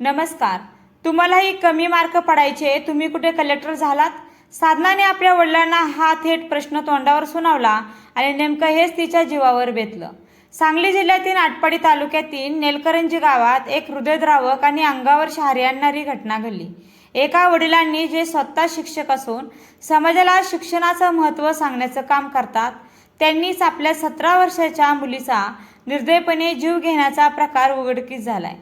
नमस्कार. तुम्हालाही कमी मार्क पडायचे तुम्ही कुठे कलेक्टर झालात? साधनाने आपल्या वडिलांना हा थेट प्रश्न तोंडावर सुनावला आणि नेमकं हेच तिच्या जीवावर बेतलं. सांगली जिल्ह्यातील आटपाडी तालुक्यातील नेलकरंजी गावात एक हृदयद्रावक आणि अंगावर शहारी आणणारी घटना घडली. एका वडिलांनी जे स्वतः शिक्षक असून समाजाला शिक्षणाचं महत्त्व सांगण्याचं काम करतात त्यांनीच आपल्या सतरा वर्षाच्या मुलीचा निर्दयपणे जीव घेण्याचा प्रकार उघडकीस झालाय.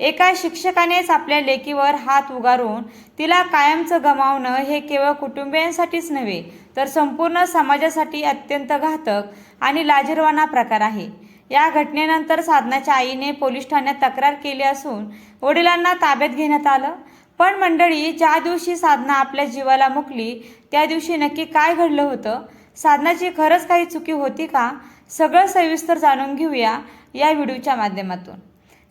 एका शिक्षकानेच आपल्या लेकीवर हात उगारून तिला कायमचं गमावणं हे केवळ कुटुंबियांसाठीच नव्हे तर संपूर्ण समाजासाठी अत्यंत घातक आणि लाजिरवाणा प्रकार आहे. या घटनेनंतर साधनाच्या आईने पोलीस ठाण्यात तक्रार केली असून वडिलांना ताब्यात घेण्यात आलं. पण मंडळी ज्या दिवशी साधना आपल्या जीवाला मुकली त्या दिवशी नक्की काय घडलं होतं? साधनाची खरंच काही चुकी होती का? सगळं सविस्तर जाणून घेऊया या व्हिडिओच्या माध्यमातून.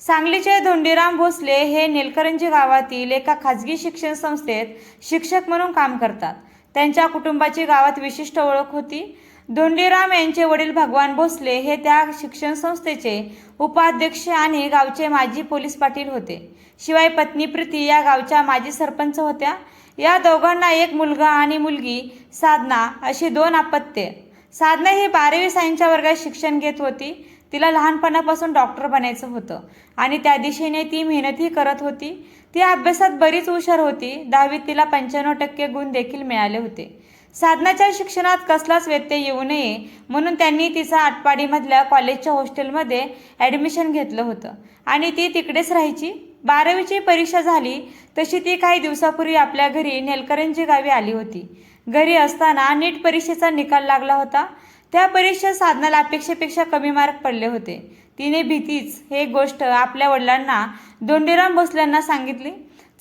सांगलीचे धोंडीराम भोसले हे नेलकरंजी गावातील एका खाजगी शिक्षण संस्थेत शिक्षक म्हणून काम करतात. त्यांच्या कुटुंबाची गावात विशिष्ट ओळख होती. धोंडीराम यांचे वडील भगवान भोसले हे त्या शिक्षण संस्थेचे उपाध्यक्ष आणि गावचे माजी पोलीस पाटील होते. शिवाय पत्नी प्रीती या गावच्या माजी सरपंच होत्या. या दोघांना एक मुलगा आणि मुलगी साधना अशी दोन अपत्ये. साधना ही बारावी सायन्सच्या वर्गात शिक्षण घेत होती. तिला लहानपणापासून डॉक्टर बनायचं होतं. आणि त्या दिशेने ती मेहनतही करत होती. ती अभ्यासात बरीच हुशार होती. दहावीत तिला पंच्याण्णव टक्के गुण देखील मिळाले होते. साधनाच्या शिक्षणात कसलाच व्यत्यय येऊ नये म्हणून त्यांनी तिचा आटपाडीमधल्या कॉलेजच्या हॉस्टेलमध्ये ॲडमिशन घेतलं होतं. आणि ती तिकडेच राहायची. बारावीची परीक्षा झाली तशी ती काही दिवसापूर्वी आपल्या घरी नेलकरंजी गावी आली होती. घरी असताना नीट परीक्षेचा निकाल लागला होता. त्या परीक्षेत साधनाला अपेक्षेपेक्षा कमी मार्क पडले होते. तिने भीतीच हे गोष्ट आपल्या वडिलांना दोंडीराम भोसल्यांना सांगितली.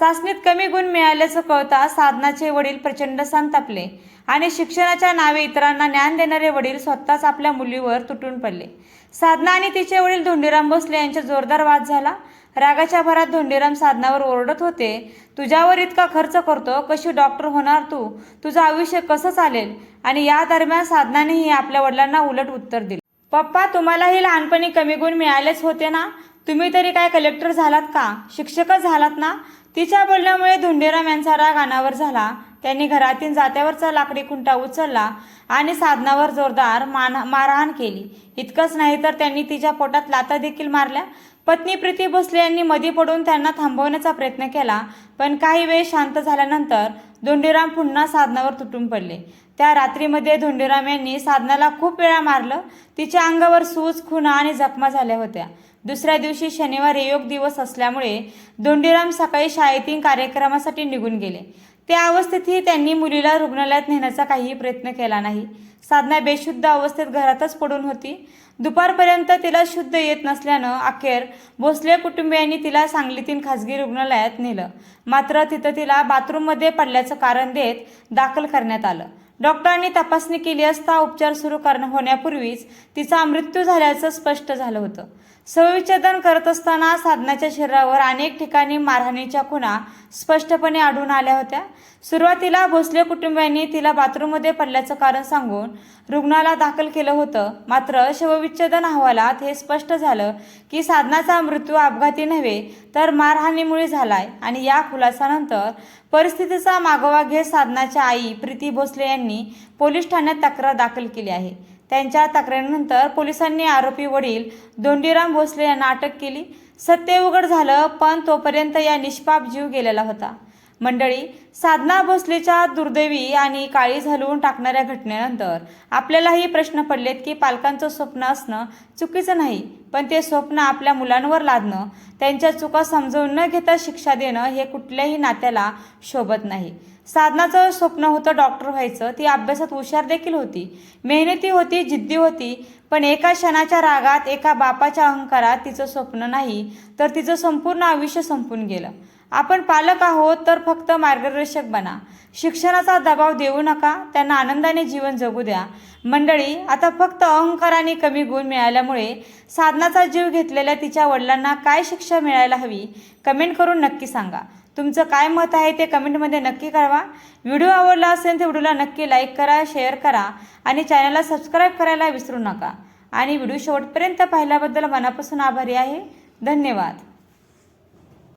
चाचणीत कमी गुण मिळाल्याचं कळता साधनाचे वडील प्रचंड संतापले आणि शिक्षणाच्या नावे इतरांना ज्ञान देणारे वडील स्वतःच आपल्या मुलीवर तुटून पडले. साधना आणि तिचे वडील धोंडीराम भोसले यांच्या जोरदार वाद झाला. रागाच्या भरात धोंडीराम साधनावर ओरडत होते. तुझ्यावर इतका खर्च करतो कशी डॉक्टर होणार तू? तुझं आयुष्य कसं चालेल? आणि या दरम्यान साधनानेही आपल्या वडिलांना उलट उत्तर दिले. पप्पा तुम्हालाही लहानपणी कमी गुण मिळालेच होते ना? तुम्ही तरी काय कलेक्टर झालात का? शिक्षकच झालात ना? तिच्या बोलण्यामुळे धुंडेराम यांचा राग अनावर झाला. त्यांनी घरातील जात्यावरचा लाकडी खुंटा उचलला आणि साधनावर जोरदार मान मारहाण केली. इतकंच नाही तर त्यांनी तिच्या पोटात लाता देखील मारल्या. पत्नी प्रीती भोसले यांनी मध्ये पडून त्यांना थांबवण्याचा प्रयत्न केला. पण काही वेळ शांत झाल्यानंतर धोंडीराम पुन्हा साधनावर तुटून पडले. त्या रात्रीमध्ये धोंडीराम यांनी साधनाला खूप वेळा मारलं. तिच्या अंगावर सूज खुणा आणि जखमा झाल्या होत्या. दुसऱ्या दिवशी शनिवार योग दिवस असल्यामुळे धोंडीराम सकाळी शाळेतील कार्यक्रमासाठी निघून गेले. त्या अवस्थेतही त्यांनी मुलीला रुग्णालयात नेण्याचा काहीही प्रयत्न केला नाही. साधना बेशुद्ध अवस्थेत घरातच पडून होती. दुपारपर्यंत तिला शुद्ध येत नसल्यानं अखेर भोसले कुटुंबियांनी तिला सांगलीतील खासगी रुग्णालयात नेलं. मात्र तिथं तिला बाथरूममध्ये पडल्याचं कारण देत दाखल करण्यात आलं. डॉक्टरांनी तपासणी केली असता उपचार सुरू करणं होण्यापूर्वीच तिचा मृत्यू झाल्याचं स्पष्ट झालं होतं. सविच्छेदन करत असताना साधनाच्या शरीरावर अनेक ठिकाणी मारहाणीच्या खुणा स्पष्टपणे आढळून आल्या होत्या. सुरुवातीला भोसले कुटुंबियांनी तिला बाथरूममध्ये पडल्याचं कारण सांगून रुग्णाला दाखल केलं होतं. मात्र शवविच्छेदन अहवालात हे स्पष्ट झालं की साधनाचा मृत्यू अपघाती नव्हे तर मारहाणीमुळे झालाय आणि या खुलासानंतर परिस्थितीचा मागोवा घेत साधनाच्या आई प्रीती भोसले यांनी पोलीस ठाण्यात तक्रार दाखल केली आहे. त्यांच्या तक्रारीनंतर पोलिसांनी आरोपी वडील दोंडीराम भोसले यांना अटक केली. सत्य उघड झालं पण तोपर्यंत या निष्पाप जीव गेलेला होता. मंडळी साधना भोसलेच्या दुर्दैवी आणि काळी घालवून टाकणाऱ्या घटनेनंतर आपल्यालाही प्रश्न पडलेत की पालकांचं स्वप्न असणं चुकीचं नाही पण ते स्वप्न आपल्या मुलांवर लादणं त्यांच्या चुका समजवून न घेता शिक्षा देणं हे कुठल्याही नात्याला शोभत नाही. साधनाचं स्वप्न होतं डॉक्टर व्हायचं ती अभ्यासात हुशार देखील होती. मेहनती होती जिद्दी होती पण एका क्षणाच्या रागात एका बापाच्या अहंकारात तिचं स्वप्न नाही तर तिचं संपूर्ण आयुष्य संपून गेलं. आपण पालक आहोत तर फक्त मार्गदर्शक बना. शिक्षणाचा दबाव देऊ नका त्यांना आनंदाने जीवन जगू द्या. मंडळी आता फक्त अहंकाराने कमी गुण मिळाल्यामुळे साधनाचा जीव घेतलेल्या तिच्या वडिलांना काय शिक्षा मिळायला हवी कमेंट करून नक्की सांगा. तुमचं काय मत आहे ते कमेंटमध्ये नक्की कळवा. व्हिडिओ आवडला असेल तर व्हिडिओला नक्की लाईक करा शेअर करा आणि चॅनलला सबस्क्राईब करायला विसरू नका. आणि व्हिडिओ शेवटपर्यंत पाहिल्याबद्दल मनापासून आभारी आहे. धन्यवाद.